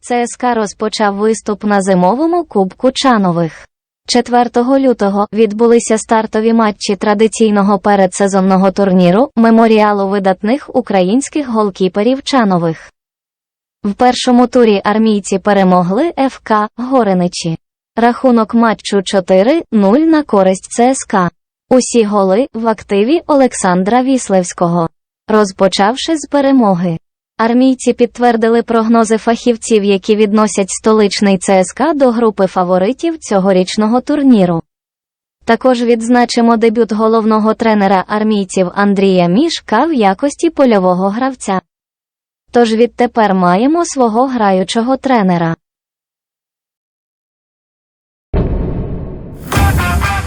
ЦСКА розпочав виступ на зимовому Кубку Чанових. 4 лютого відбулися стартові матчі традиційного передсезонного турніру меморіалу видатних українських голкіперів Чанових. В першому турі армійці перемогли ФК Гореничі. Рахунок матчу 4-0 на користь ЦСКА. Усі голи в активі Олександра Віслевського. Розпочавши з перемоги. Армійці підтвердили прогнози фахівців, які відносять столичний ЦСКА до групи фаворитів цьогорічного турніру. Також відзначимо дебют головного тренера армійців Андрія Мішка в якості польового гравця. Тож відтепер маємо свого граючого тренера. Ha ha ha!